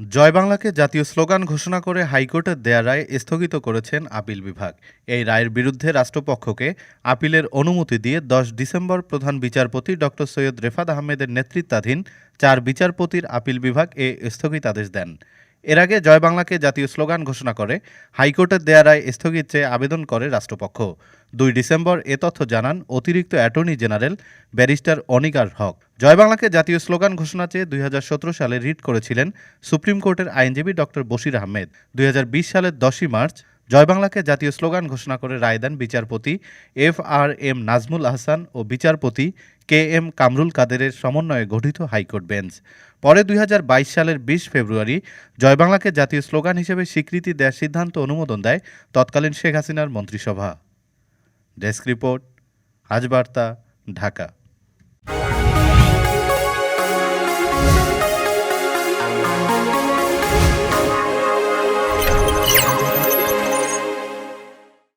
জয় বাংলাকে জাতীয় স্লোগান ঘোষণা করে হাইকোর্টের দেয়া রায় স্থগিত করেছেন আপিল বিভাগ। এই রায়ের বিরুদ্ধে রাষ্ট্রপক্ষকে আপিলের অনুমতি দিয়ে দশ ডিসেম্বর প্রধান বিচারপতি ড সৈয়দ রেফাত আহমেদের নেতৃত্বাধীন চার বিচারপতির আপিল বিভাগ এ স্থগিতাদেশ দেন। এর আগে জয় বাংলাকে জাতীয় স্লোগান ঘোষণা করে, হাইকোর্টের দেয়া রায় স্থগিত চেয়ে আবেদন করে রাষ্ট্রপক্ষ। দুই ডিসেম্বর এ তথ্য জানান অতিরিক্ত অ্যাটর্নি জেনারেল ব্যারিস্টার অনিকার হক। জয় বাংলাকে জাতীয় স্লোগান ঘোষণা চেয়ে দুই হাজার সতেরো সালে রিট করেছিলেন সুপ্রিম কোর্টের আইনজীবী ডক্টর বশির আহমেদ। দুই হাজার বিশ সালের দশই মার্চ জয় বাংলাকে জাতীয় স্লোগান ঘোষণা করে রায় দেন বিচারপতি F R M Nazmul Ahsan ও বিচারপতি কে এম কামরুল কাদেরের সমন্বয়ে গঠিত হাইকোর্ট বেঞ্চ। পরে দুই হাজার বাইশ সালের বিশ ফেব্রুয়ারি জয় বাংলাকে জাতীয় স্লোগান হিসেবে স্বীকৃতি দেওয়ার সিদ্ধান্ত অনুমোদন দেয় তৎকালীন শেখ হাসিনার মন্ত্রিসভা। ডেস্ক রিপোর্ট, আজ বার্তা, ঢাকা।